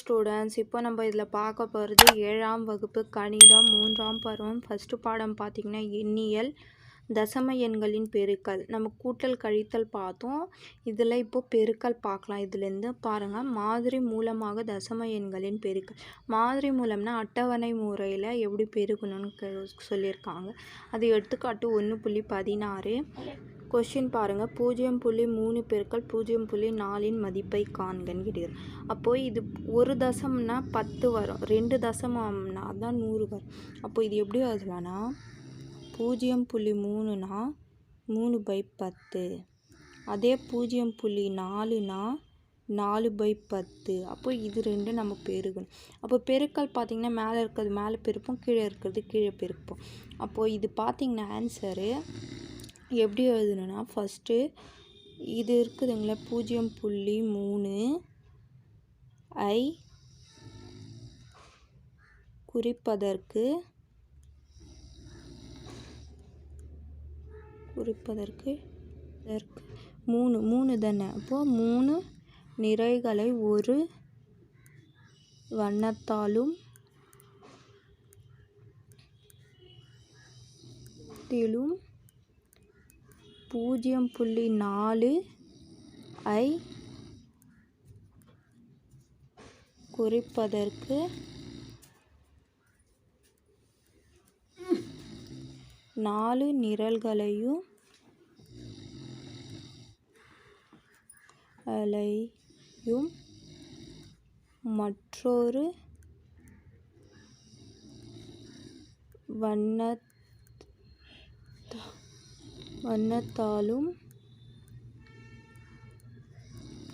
Students இப்போ நம்ம இதில் பார்க்க போகிறது ஏழாம் வகுப்பு கணிதம் மூன்றாம் பருவம் ஃபஸ்ட்டு பாடம் பார்த்திங்கன்னா எண்ணியல் தசம எண்களின் பெருக்கல். நம்ம கூட்டல் கழித்தல் பார்த்தோம். இதில் இப்போது பெருக்கல் பார்க்கலாம். இதுலேருந்து பாருங்கள் மாதிரி மூலமாக தசம எண்களின் பெருக்கல். மாதிரி மூலம்னா அட்டவணை முறையில் எப்படி பெருக்கணும்னு சொல்லியிருக்காங்க. அது எடுத்துக்காட்டு ஒன்று புள்ளி பதினாறு. கொஷின் பாருங்கள் பூஜ்ஜியம் புள்ளி மூணு பெருக்கள் பூஜ்ஜியம் புள்ளி நாலின் மதிப்பை காண்கன்னு கேட்டுக்கிறேன் அப்போது இது ஒரு தசம்னா பத்து வரும். ரெண்டு தசமம்னா தான் நூறு வரும். அப்போ இது எப்படி வருவானா பூஜ்ஜியம் புள்ளி மூணுனா மூணு பை பத்து. அதே பூஜ்ஜியம் புள்ளி நாலுனா நாலு பை பத்து. அப்போ இது ரெண்டு நம்ம பெருகணும் அப்போ பெருக்கல் பார்த்திங்கன்னா மேலே இருக்கிறது மேலே பெருப்போம் கீழே இருக்கிறது கீழே பெருப்போம். அப்போது இது பார்த்திங்கன்னா ஆன்சரு எப்படி எழுதணும்னா ஃபஸ்ட்டு இது இருக்குதுங்களா பூஜ்ஜியம் புள்ளி மூணு. ஐ குறிப்பதற்கு குறிப்பதற்கு இதற்கு. மூணு மூணு தானே? அப்போது மூணு நிறைகளை ஒரு வண்ணத்தாலும் திலும் பூஜ்ஜியம் புள்ளி நாலு ஐ குறிப்பதற்கு நாலு நிரல்களையும் அலையும் மற்றொரு வண்ண வண்ணத்தாலும்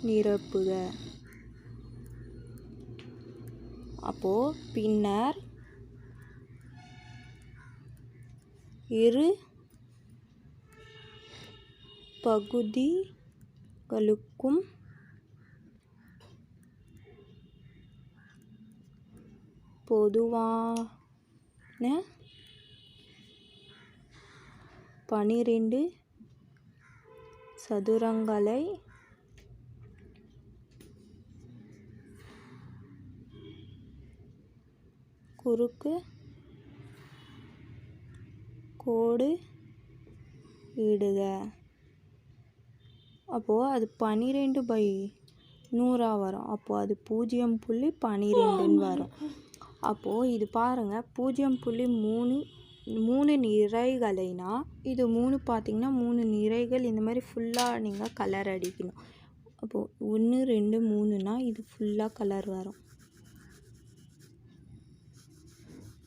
நிரப்புக. அப்போ பின்னர் இரு பகுதிகளுக்கும் பொதுவான பனிரெண்டு சதுரங்களை குறுக்கு கோடு இடுக. அப்போது அது பன்னிரெண்டு பை நூறாக வரும். அப்போது அது பூஜ்ஜியம் புள்ளி பன்னிரெண்டுன்னு வரும். அப்போது இது பாருங்கள் பூஜ்ஜியம் புள்ளி மூணு மூணு நிறைகளைனா இது மூணு பார்த்தீங்கன்னா மூணு நிறைகள் இந்த மாதிரி ஃபுல்லாக நீங்கள் கலர் அடிக்கணும். அப்போது ஒன்று ரெண்டு மூணுனா இது ஃபுல்லாக கலர் வரும்.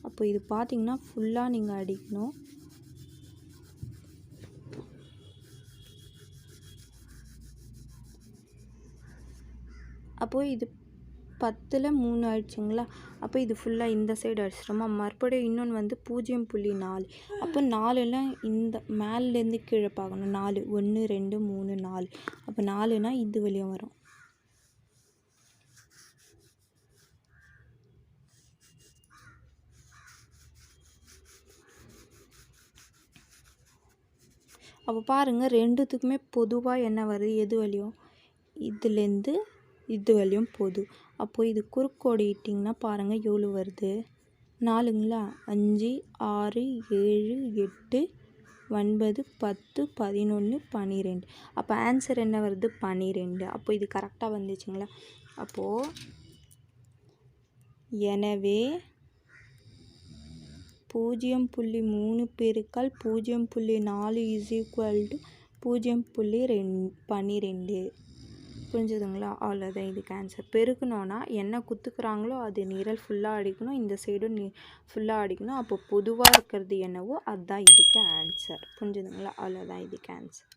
அப்போ இது பார்த்தீங்கன்னா ஃபுல்லாக நீங்கள் அடிக்கணும். அப்போது இது பத்தில் மூணு ஆயிடுச்சுங்களா? அப்போ இது ஃபுல்லாக இந்த சைடு அடிச்சிட்டோமா? மறுபடியும் இன்னொன்று வந்து பூஜ்ஜியம் புள்ளி நாலு. அப்போ நாலுலாம் இந்த மேலேருந்து கீழே பார்க்கணும். நாலு ஒன்று ரெண்டு மூணு நாலு. அப்போ நாலுனா இது வழியும் வரும். அப்போ பாருங்கள் ரெண்டுத்துக்குமே பொதுவாக என்ன வருது? எது வழியும் இதுலேருந்து இது வழியும் போதும் அப்போது இது குறுக்கோடு இட்டிங்கன்னா பாருங்கள் எவ்வளோ வருது. நாலுங்களா? அஞ்சு ஆறு ஏழு எட்டு ஒன்பது பத்து பதினொன்று பன்னிரெண்டு அப்போ ஆன்சர் என்ன வருது? பன்னிரெண்டு அப்போ இது கரெக்டாக வந்துச்சுங்களா? அப்போது எனவே பூஜ்ஜியம் புள்ளி மூணு பேருக்கால் பூஜ்ஜியம் புள்ளி நாலு இஸ் ஈக்குவல் டு பூஜ்ஜியம் புள்ளி ரெண் பன்னிரெண்டு புரிஞ்சுதுங்களா? அவ்வளோதான். இதுக்கு ஆன்சர் பெருக்கணும்னா என்ன குத்துக்கிறாங்களோ அது நிரல் ஃபுல்லாக அடிக்கணும். இந்த சைடும் நீ ஃபுல்லாக அடிக்கணும். அப்போ பொதுவாக இருக்கிறது என்னவோ அதுதான் இதுக்கு ஆன்சர் புரிஞ்சுதுங்களா? அவ்வளோதான் இதுக்கு ஆன்சர்